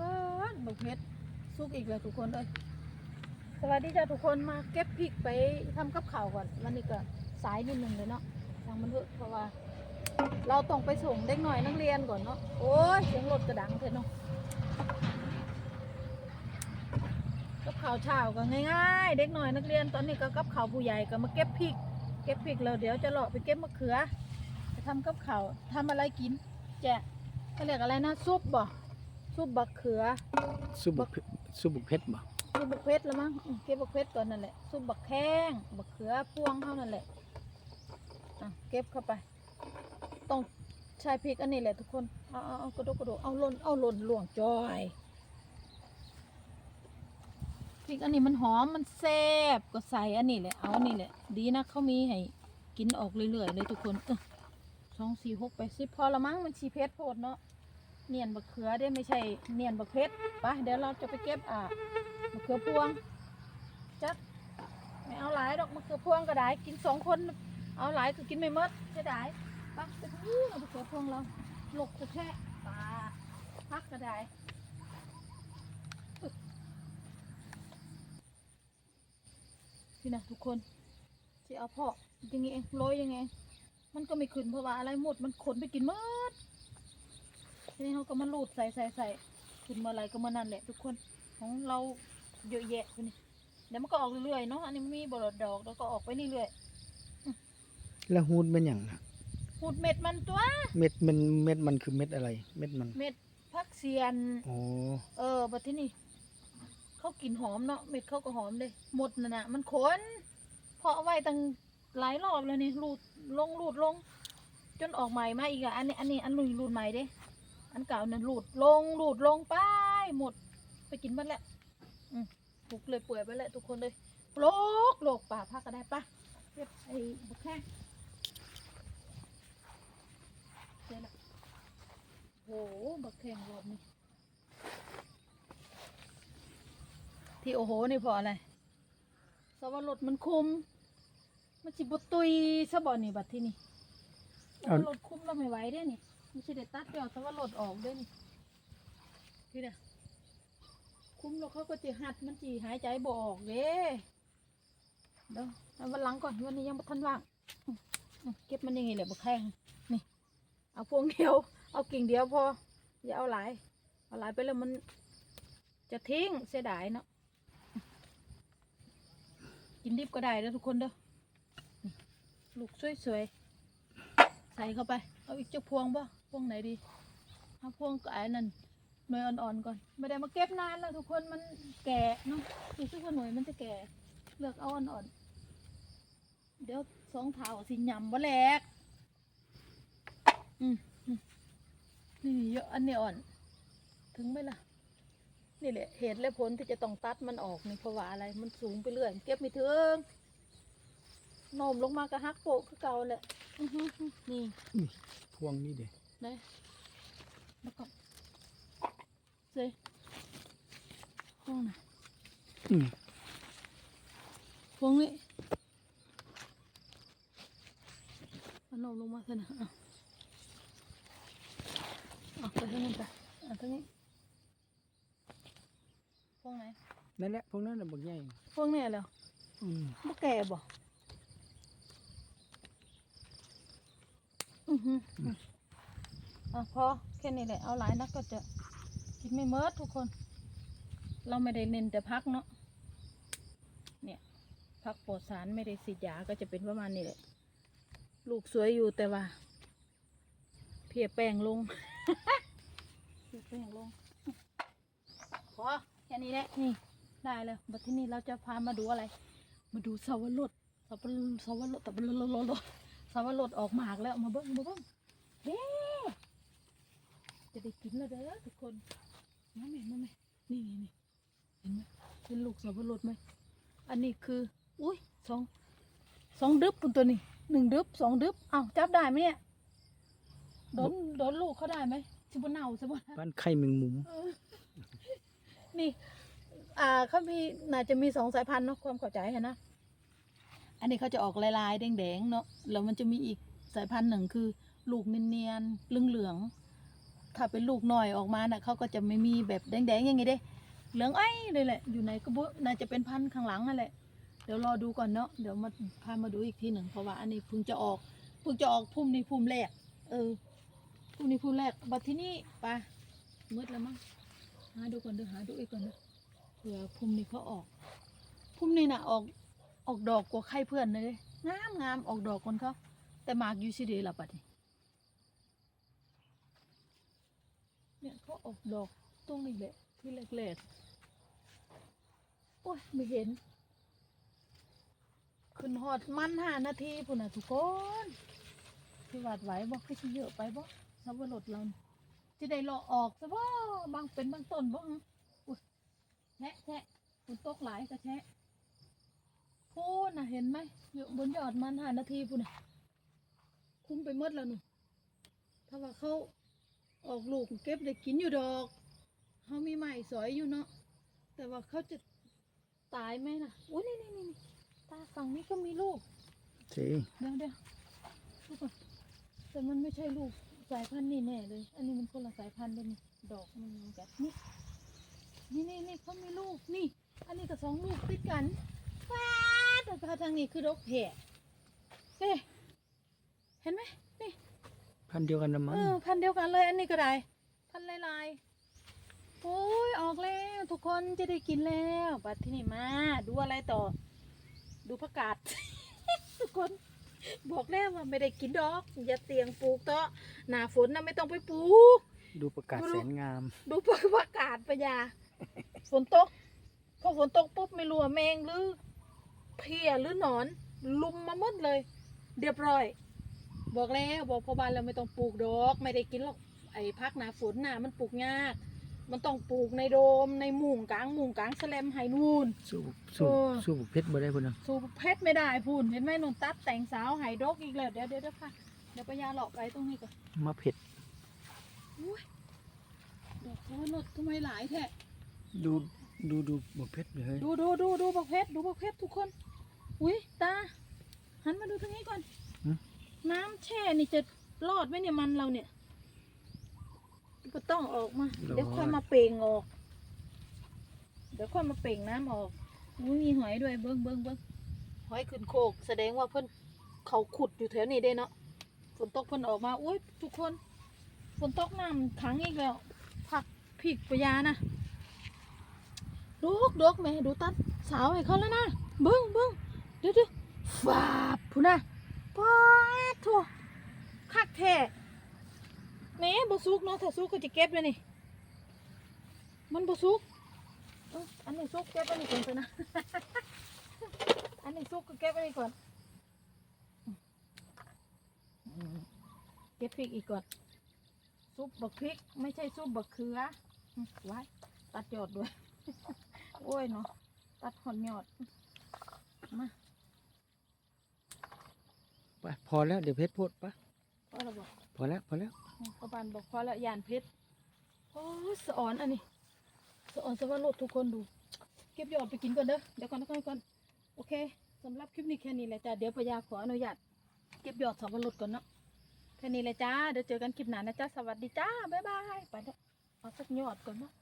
ก็บักเพชรสุกอีกแล้วทุกคนเอ้ยสวัสดีจ้าทุกคนมาเก็บพริกไปทำกับข้าวก่อนวันนี้ก็สายนิดนึงเลยเนาะทางมันเถอะเพราะว่า เราต้องไปส่งเด็กหน่อยนักเรียนก่อนเนาะโอ้ยเสียงรถกระดังเถอะเนาะกับข้าวเช้าก็ง่ายๆ เด็กหน่อยนักเรียนตอนนี้ก็กับข้าวผู้ใหญ่ก็มาเก็บพริก เก็บพริกแล้วเดี๋ยวจะเลาะไปเก็บมะเขือจะทำกับข้าวทำอะไรกินแจะเขาเรียกอะไรนะซุปบ่ ซุปบักเขือ ซุปบุกเพซุปบุกเพชรบ่ซุปบักเพชรแล้วมั้งอืมเก็บบักเพชรก่อนนั่นแหละซุปบักแข้งบักเขือพวงเท่านั้นแหละอะเก็บเข้าไป ต้องใช้พริกอันนี้แหละทุกคนเอาเอาเอากระโดดกระโดดเอาหล่นเอาหล่นหลวงจอยพริกอันนี้มันหอมมันแซ่บก็ใส่อันนี้แหละเอาอันนี้แหละ ดีนะเขามีให้กินออกเรื่อยๆเลยทุกคนเออสองสี่หกไปสิบพอละมั้งมันชีเพชรโพดเนาะ เนียนบักเขือได้ไม่ใช่เนียนบักเพชรไปเดี๋ยวเราจะไปเก็บอะมะเขือพวงจักไม่เอาหลายดอกมะเขือพวงก็ได้กินสองคนเอาหลายก็กินไม่หมดจะได้ปักไปทั้มะเขือพวงเราหลกจะแค่ปลาพักก็ได้พี่นะทุกคนจะเอาเพาะยังไงเองโรยยังไง มันก็ไม่ขึ้นเพราะว่าอะไรหมดมันขนไปกินหมด ทีนี้เขาก็มาลูดใส่ใส่ใส่ขึ้นมาอะไรก็มานั่นแหละทุกคน ของเราเยอะแยะไปนี่เดี๋ยวมันก็ออกเรื่อยๆเนาะ อันนี้มันมีบลอดดอกแล้วก็ออกไปเรื่อยแล้วฮูดเป็นหยังน่ะๆหูดเม็ดมันตัว เม็ดมันเม็ดมันคือเม็ดอะไร เม็ดมันเม็ดพักเซียน อ๋อเออบัดที่นี่เขากลิ่นหอมเนาะเม็ดเขาก็หอมเลยหมดน่ะนะมันขนเพาะไว้ตั้งหลายรอบแล้วนี่รูดลงรูดลง จนออกใหม่มาอีกอะอันนี้อันนี้อันลุยรูดใหม่เด้ อันเก่านั่นรูดลงรูดลงไปหมดไปกินหมดแล้วอืมปลุกเลยเปื่อยไปแล้วทุกคนเลยโลกโลกป่าพักก็ได้ปะเรียบไอ้บุกแข้งเจอละโหบักแข้งรอบนี้ที่โอ้โหนี่เพราะอะไรสวรสมันคุม มันสิบตุยซะบ่นี่บัดที่นี่สวรสคุมเราไม่ไหวเด้นี่ มันสิได้ตัดไปเอาสวรสออกด้นี่พี่เด้อคุ้มแล้วเขาก็จะหัดมันจีหายใจบ่ออกเด้เดี๋ยวเอวันหลังก่อนวันนี้ยังบ่ทันว่างอืมอืมเก็บมันยังไงแหละบ่แข้งนี่ เอาพวงเดียว เอากิ่งเดียวพอ อย่าเอาหลาย เอาหลายไปแล้วมัน จะทิ้งเสียดายเนาะ กินดิบก็ได้แล้วทุกคนเด้อนี่ลูกสวยๆ ใส่เข้าไป เอาอีกจะพวงป่ พวงไหนดีเอาพวงก็ไอ้นั่นหน่วยอ่อนๆก่อนไม่ได้มาเก็บนานแล้วทุกคนมันแก่เนาะดูซิว่าหน่วยมันจะแก่เลือกเอาอ่อนๆเดี๋ยวสองเท้าสิยำบ่แหลกอืมอืมนี่เยอะอันนี้อ่อน ถึงไหมล่ะนี่แหละเหตุและผลที่จะต้องตัดมันออกนี่เพราะว่าอะไรมันสูงไปเรื่อยเก็บไม่ถึงโนมลงมากระหักโปะคือเก่าแหละนี่พวงนี่เด็ก เซ่พวงไหนอืมพวงนี้เอาโนมลงมาเถอะนะเอาเอาไปทางนี้ไปเอาทางนี้พวงไหนนั่นแหละพวกนั้นน่ะบักใหญ่พวงนี้เหรออืมบ่แก่บ่อือหืออืออะพอแค่นี้แหละเอาหลายนักก็จะกินไม่เมิดทุกคน เราไม่ได้เน้นแต่พักเนาะเนี่ยพักปลอดสารไม่ได้สีดยาก็จะเป็นประมาณนี้แหละลูกสวยอยู่แต่ว่า เพียแป้งลงเพียแป้งลงพอแค่นี้แหละนี่ได้แล้วบัดที่นี่เราจะพามาดูอะไร มาดูสาวรสสาวรสสาวรสสาวรสสาวรสออกหมากแล้วมาเบิ้งมาเบิ้งเด้ จะได้กินแล้วเด้อทุกคนมาไหมมาไหมนี่นี่นี่เห็นไหมเห็นลูกสาวรสไหมอันนี้คืออุ้ยสองสองดึบปุ่นตัวนี้หนึ่งดึบสองดึบอ้าวจับได้ไหมเนี่ยโดนโดนลูกเขาได้ไหมสิบเน่าสิบบ้านไข่แมงมุมนี่อ่าเขามีน่าจะมีสองสายพันธุ์เนาะความเข้าใจอะนะอันนี้เขาจะออกลายๆแดงๆเนาะแล้วมันจะมีอีกสายพันธุ์หนึ่งคือ ลูกเนียนๆเหลืองๆ ถ้าเป็นลูกน้อยออกมาน่ะเขาก็จะไม่มีแบบแดงๆอย่างงี้เด้ เหลืองไอ้เลยแหละ อยู่ในกระบุน่าจะเป็นพันธุ์ข้างหลังนั่นแหละ เดี๋ยวรอดูก่อนเนาะ เดี๋ยวมาพามาดูอีกทีหนึ่งเพราะว่าอันนี้เพิ่งจะออก เพิ่งจะออกพุ่มนี้พุ่มแรก เออ พุ่มนี้พุ่มแรก บัดที่นี่ไปะมืดแล้วมั้ง หาดูก่อนเดี๋ยวหาดูอีกก่อนเด้อเผื่อพุ่มนี้เขาออก พุ่มนี้น่ะออก ออกดอกกว่าใครเพื่อนเลย งามงามออกดอกคนเขาแต่หมากอยู่สิเดละปัดนี้เนี่ยเขา ออกดอกตรงนี้แหละ ที่แรกๆโอ้ยไม่เห็น ขึ้นหอดมันห้านาทีพุ่นนะทุกคนที่วาดไหวบอกให้ชิเยอะไปบ่สับปะรดเราจะได้เลาะออกซะบ่บางเป็นบางต้นบ่ฮะอุ้ยแทะแทะฝนตกหลายก็แทะพูนน่ะเห็นไหมอยู่บนยอดมันห้านาทีพุ่นน่ะ คุ้มไปหมดแล้วหนูถ้าว่าเขา ออกลูกเก็บได้กินอยู่ดอกเขามีใหม่สอยอยู่เนาะแต่ว่าเขาจะตายไหมนะอุ้ยนี่นี่นี่นี่ตาฝั่งนี้ก็มีลูกสิเดี๋ยวเดี๋ยวดูก่อนแต่มันไม่ใช่ลูกสายพันธุ์นี่แน่เลย อันนี้มันคนละสายพันธุ์เลยนี่ดอกมันเหมือนกันนี่นี่นี่นี่เขามีลูกนี่ อันนี้ก็สองลูกติดกันว้าแต่พาทางนี้คือดอกแผ่เฮ้เห็นไหมนี่ พันธุ์เดียวกันนะมั้งเออพันธุ์เดียวกันเลย อันนี้ก็ได้ พันธุ์ลายๆโอ้ยออกแล้วทุกคนจะได้กินแล้วบัดที่นี่มาดูอะไรต่อ ดูผักกาด ทุกคนบอกแล้วว่าไม่ได้กินดอก อย่าเตียงปลูกเตาะหน้าฝนนะไม่ต้องไปปลูก ดูประกาศดูแสนงาม ดูผักกาดปะยาฝนตกพอฝนตกปุ๊บไม่รู้ว่าแมงหรือเพลียหรือหนอน ลุมมาหมดเลย เรียบร้อย บอกแล้วบอกพ่อบ้านเราไม่ต้องปลูกดอกไม่ได้กินหรอกไอ้พักหนาฝนน่ะมันปลูกยาก มันต้องปลูกในโดมในหมุงกลางหมุงกลางแสลมไห้นูน สู้สู้เออ สู้บุกเพชรบ่ได้พุ่นนะสูบเพชรไม่ได้พูนเห็นไหมนนตัดแต่งสาวไห้ดกอีกแล้วเดี๋ยวเดี๋ยวเดี๋ยวค่ะเดี๋ยวปยาหลอกไปตรงนี้ก่อนมาเผ็ดอุ้ยดอกโอ้ยรถทำไมหลายแท้ดูดูดูบุกเพชรเลยดูดูดูดูบักเพชรดูบักเพชรทุกคน อุ้ยตาหันมาดูทางนี้ก่อนน้ำ แช่นี่จะรอดไหมเนี่ยมันเราเนี่ย ก็ต้องออกมา เดี๋ยวค่อยมาเป่งออก เดี๋ยวค่อยมาเป่งน้ำออกอุ้ยมีหอยด้วยเบิ้งเบิ้งเบิ้งหอยขึ้นโคก แสดงว่าเพิ่นเขาขุดอยู่แถวนี้ได้เนาะฝนตกเพิ่นออกมาอุ้ยทุกคนฝนตกน้ำขังอีกแล้ว ผักผิกปะยานะดกดกแม่ดูตัดสาวให้เขาแล้วนะเบิ้งเบิ้งเดี๋ยวเดี๋ยวฟาบพูนะ ป๊าดโถคักแท้แหม่บ่สุกเนาะถ้าสุกก็จะเก็บเลยนี่ มันบ่สุกเอ้าอันนี้สุกเก็บอันนี้ก่อนเถอะนะ อันนี้สุกก็เก็บอันนี้ก่อนอืมเก็บพริกอีกก่อน ซุปบักพริก ไม่ใช่ซุปบักเขืออืมไว้ตัดยอดด้วย โอ้ยเนาะตัดหอนยอดมา ไปพอแล้วเดี๋ยวเพชรพูดปะพอแล้วบอกพอแล้วพอแล้วกบานบอกพอแล้วยานเพชรโอ้ยสะออนอันนี้สะออนสะว่าโลดทุกคนดูเก็บยอดไปกินก่อนเด้อเดี๋ยวก่อนนะก่อนก่อนโอเคสำหรับคลิปนี้แค่นี้แหละจ้าเดี๋ยวพยาขออนุญาตเก็บยอดสับปะรดก่อนเนาะแค่นี้เลยจ้าเดี๋ยวเจอกันคลิปหน้านะจ้าสวัสดีจ้าบ๊ายบายไปเด้อเอาสักยอดก่อนเนาะ